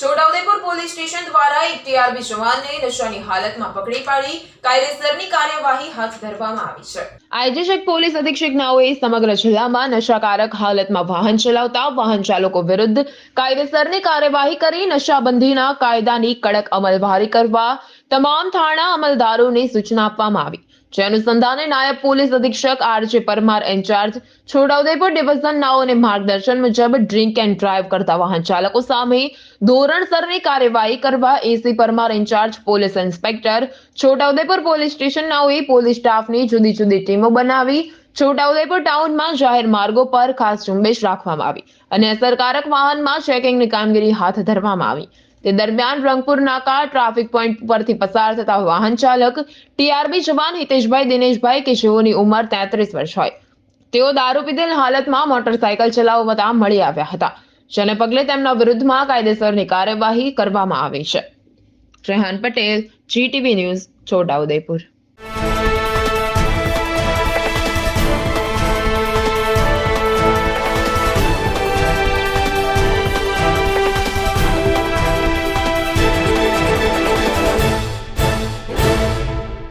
Chhota Udepur police station દ્વારા એક TRB જવાનને નશાની હાલતમાં પકડી પાડી કાયદેસરની કાર્યવાહી હાથ ધરવામાં આવી છે. આયોજક પોલીસ અધિક્ષક નાઓએ સમગ્ર જિલ્લામાં નશાકારક હાલતમાં વાહન ચલાવતા વાહન ચાલકો વિરુદ્ધ કાયદેસરની કાર્યવાહી કરી નશાબંધીના કાયદાની કડક અમલવારી કરવા તમામ થાણા અમલદારોને સૂચના આપવામાં આવી. જે અનુસંધાને નાયબ પોલીસ અધિક્ષક RJ Parmar in charge Chhota Udepur division નાઓને માર્ગદર્શન મુજબ ડ્રિંક એન્ડ ડ્રાઈવ કરતા વાહન ચાલકો સામે ધોરણસરની કાર્યવાહી કરવા AC Parmar in charge police inspector Chhota Udepur police station નાઓએ police સ્ટાફની જુદી જુદી ટીમો બનાવી, છોટાઉદેપુર ટાઉનમાં જાહેર માર્ગો પર ખાસ ઝુંબેશ રાખવામાં આવી અને અસરકારક વાહનમાં ચેકિંગની કામગીરી હાથ ધરવામાં આવી. તે દરમિયાન રંગપુર નાકા ટ્રાફિક પોઈન્ટ પરથી પસાર થતા વાહન ચાલક ટીઆરબી જવાન હિતેશભાઈ દિનેશભાઈ કે જેઓની ઉંમર તેત્રીસ વર્ષ હોય. તેઓ દારૂ પીધેલ હાલતમાં મોટરસાયકલ ચલાવતા મળી આવ્યા હતા, જેને પગલે તેમના વિરુદ્ધમાં કાયદેસરની કાર્યવાહી કરવામાં આવી છે. Rehan Patel, GTV news Chhota Udepur